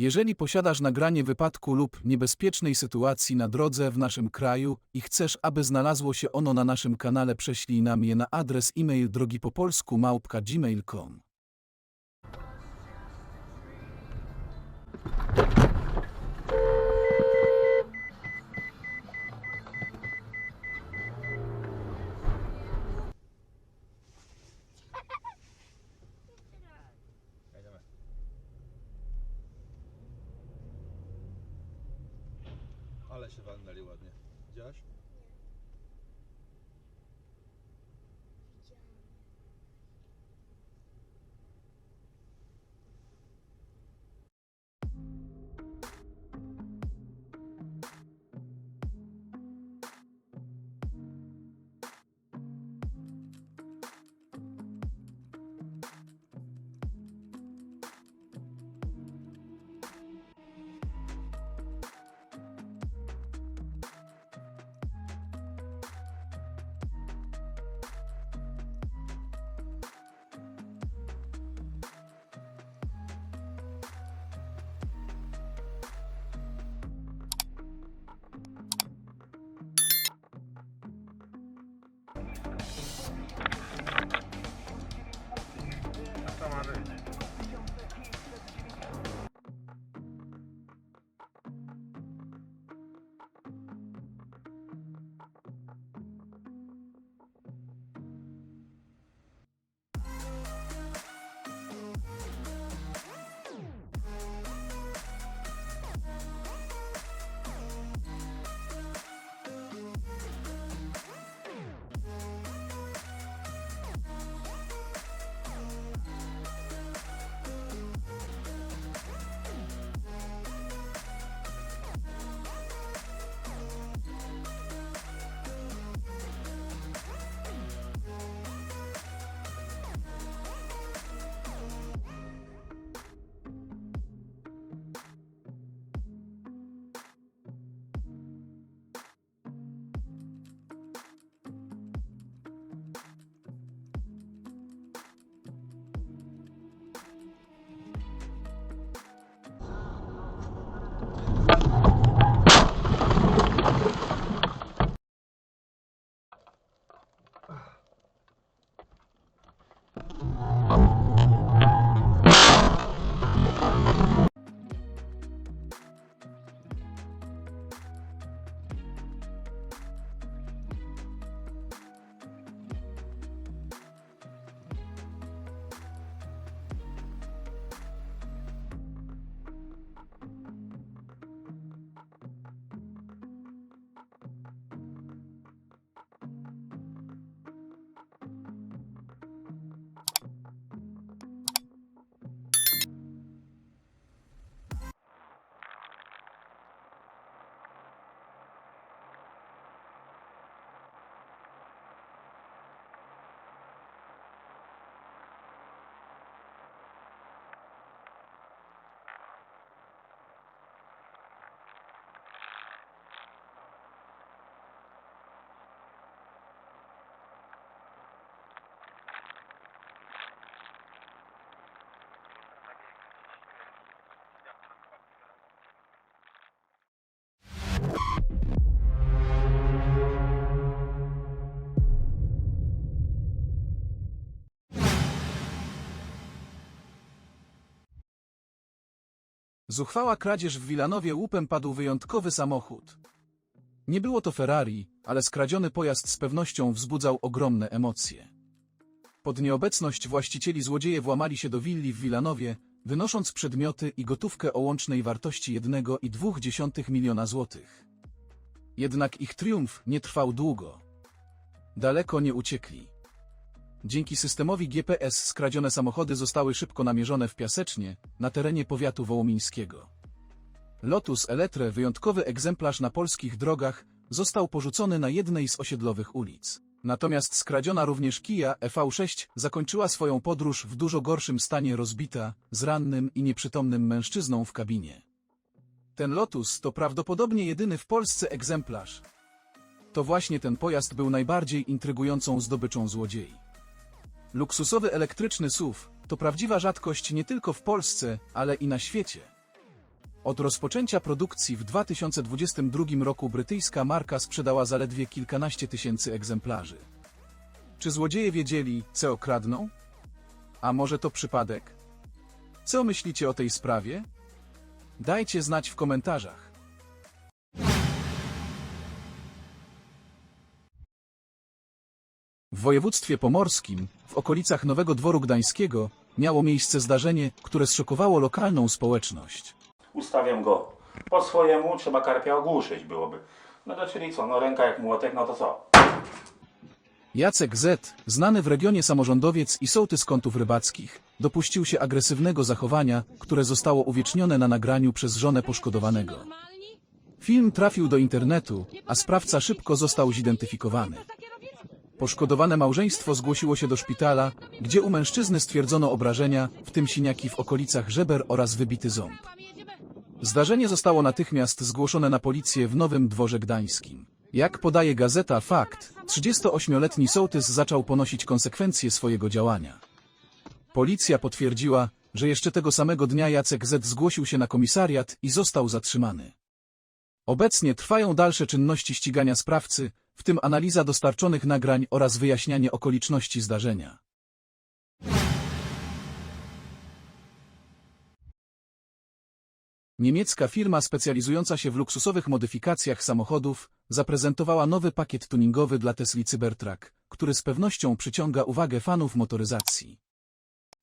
Jeżeli posiadasz nagranie wypadku lub niebezpiecznej sytuacji na drodze w naszym kraju i chcesz, aby znalazło się ono na naszym kanale, prześlij nam je na adres e-mail drogi Ale się walnęli ładnie. Widziałaś? Zuchwała kradzież w Wilanowie łupem padł wyjątkowy samochód. Nie było to Ferrari, ale skradziony pojazd z pewnością wzbudzał ogromne emocje. Pod nieobecność właścicieli złodzieje włamali się do willi w Wilanowie, wynosząc przedmioty i gotówkę o łącznej wartości 1,2 miliona złotych. Jednak ich triumf nie trwał długo. Daleko nie uciekli. Dzięki systemowi GPS skradzione samochody zostały szybko namierzone w Piasecznie, na terenie powiatu wołomińskiego. Lotus Eletre, wyjątkowy egzemplarz na polskich drogach, został porzucony na jednej z osiedlowych ulic. Natomiast skradziona również Kia EV6 zakończyła swoją podróż w dużo gorszym stanie rozbita, z rannym i nieprzytomnym mężczyzną w kabinie. Ten Lotus to prawdopodobnie jedyny w Polsce egzemplarz. To właśnie ten pojazd był najbardziej intrygującą zdobyczą złodziei. Luksusowy elektryczny SUV to prawdziwa rzadkość nie tylko w Polsce, ale i na świecie. Od rozpoczęcia produkcji w 2022 roku brytyjska marka sprzedała zaledwie kilkanaście tysięcy egzemplarzy. Czy złodzieje wiedzieli, co okradną? A może to przypadek? Co myślicie o tej sprawie? Dajcie znać w komentarzach. W województwie pomorskim, w okolicach Nowego Dworu Gdańskiego, miało miejsce zdarzenie, które zszokowało lokalną społeczność. ustawiam go po swojemu, trzeba karpia ogłuszyć byłoby. No to czyli co, no ręka jak młotek, no to co? Jacek Z., znany w regionie samorządowiec i sołtys kątów rybackich, dopuścił się agresywnego zachowania, które zostało uwiecznione na nagraniu przez żonę poszkodowanego. Film trafił do internetu, a sprawca szybko został zidentyfikowany. Poszkodowane małżeństwo zgłosiło się do szpitala, gdzie u mężczyzny stwierdzono obrażenia, w tym siniaki w okolicach żeber oraz wybity ząb. Zdarzenie zostało natychmiast zgłoszone na policję w Nowym Dworze Gdańskim. Jak podaje gazeta Fakt, 38-letni sołtys zaczął ponosić konsekwencje swojego działania. Policja potwierdziła, że jeszcze tego samego dnia Jacek Z zgłosił się na komisariat i został zatrzymany. Obecnie trwają dalsze czynności ścigania sprawcy, w tym analiza dostarczonych nagrań oraz wyjaśnianie okoliczności zdarzenia. Niemiecka firma specjalizująca się w luksusowych modyfikacjach samochodów zaprezentowała nowy pakiet tuningowy dla Tesli Cybertruck, który z pewnością przyciąga uwagę fanów motoryzacji.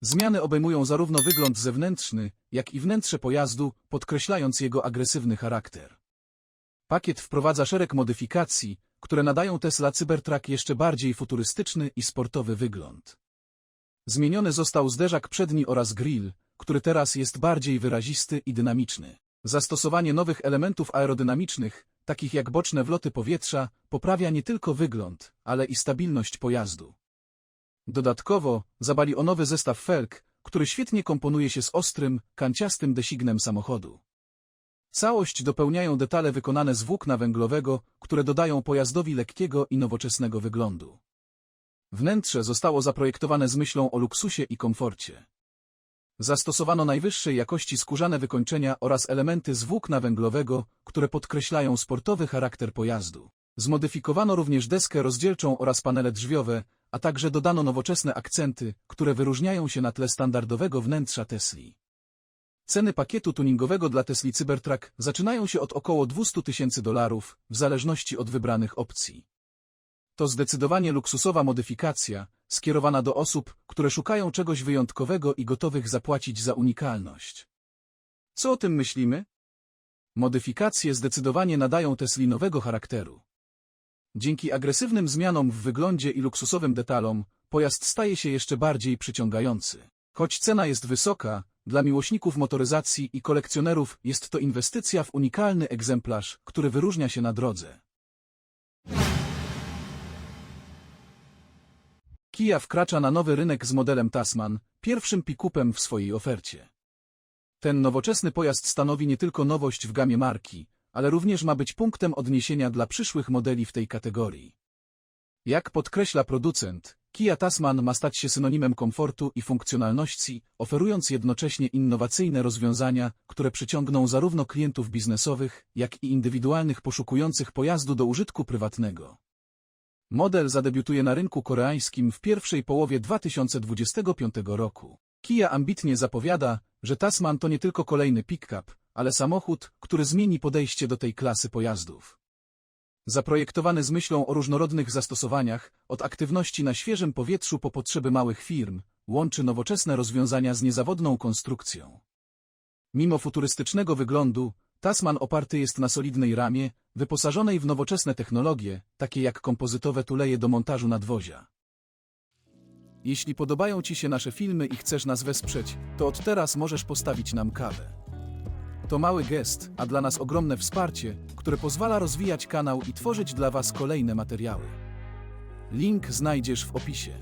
Zmiany obejmują zarówno wygląd zewnętrzny, jak i wnętrze pojazdu, podkreślając jego agresywny charakter. Pakiet wprowadza szereg modyfikacji, które nadają Tesla Cybertruck jeszcze bardziej futurystyczny i sportowy wygląd. Zmieniony został zderzak przedni oraz grill, który teraz jest bardziej wyrazisty i dynamiczny. Zastosowanie nowych elementów aerodynamicznych, takich jak boczne wloty powietrza, poprawia nie tylko wygląd, ale i stabilność pojazdu. Dodatkowo zabali o nowy zestaw felg, który świetnie komponuje się z ostrym, kanciastym designem samochodu. Całość dopełniają detale wykonane z włókna węglowego, które dodają pojazdowi lekkiego i nowoczesnego wyglądu. Wnętrze zostało zaprojektowane z myślą o luksusie i komforcie. Zastosowano najwyższej jakości skórzane wykończenia oraz elementy z włókna węglowego, które podkreślają sportowy charakter pojazdu. Zmodyfikowano również deskę rozdzielczą oraz panele drzwiowe, a także dodano nowoczesne akcenty, które wyróżniają się na tle standardowego wnętrza Tesli. Ceny pakietu tuningowego dla Tesli Cybertruck zaczynają się od około 200 tysięcy dolarów, w zależności od wybranych opcji. To zdecydowanie luksusowa modyfikacja, skierowana do osób, które szukają czegoś wyjątkowego i gotowych zapłacić za unikalność. Co o tym myślimy? Modyfikacje zdecydowanie nadają Tesli nowego charakteru. Dzięki agresywnym zmianom w wyglądzie i luksusowym detalom, pojazd staje się jeszcze bardziej przyciągający. Choć cena jest wysoka, dla miłośników motoryzacji i kolekcjonerów jest to inwestycja w unikalny egzemplarz, który wyróżnia się na drodze. Kia wkracza na nowy rynek z modelem Tasman, pierwszym pick-upem w swojej ofercie. Ten nowoczesny pojazd stanowi nie tylko nowość w gamie marki, ale również ma być punktem odniesienia dla przyszłych modeli w tej kategorii. Jak podkreśla producent, Kia Tasman ma stać się synonimem komfortu i funkcjonalności, oferując jednocześnie innowacyjne rozwiązania, które przyciągną zarówno klientów biznesowych, jak i indywidualnych poszukujących pojazdu do użytku prywatnego. Model zadebiutuje na rynku koreańskim w pierwszej połowie 2025 roku. Kia ambitnie zapowiada, że Tasman to nie tylko kolejny pick-up, ale samochód, który zmieni podejście do tej klasy pojazdów. Zaprojektowany z myślą o różnorodnych zastosowaniach, od aktywności na świeżym powietrzu po potrzeby małych firm, łączy nowoczesne rozwiązania z niezawodną konstrukcją. Mimo futurystycznego wyglądu, Tasman oparty jest na solidnej ramie, wyposażonej w nowoczesne technologie, takie jak kompozytowe tuleje do montażu nadwozia. Jeśli podobają Ci się nasze filmy i chcesz nas wesprzeć, to od teraz możesz postawić nam kawę. To mały gest, a dla nas ogromne wsparcie, które pozwala rozwijać kanał i tworzyć dla Was kolejne materiały. Link znajdziesz w opisie.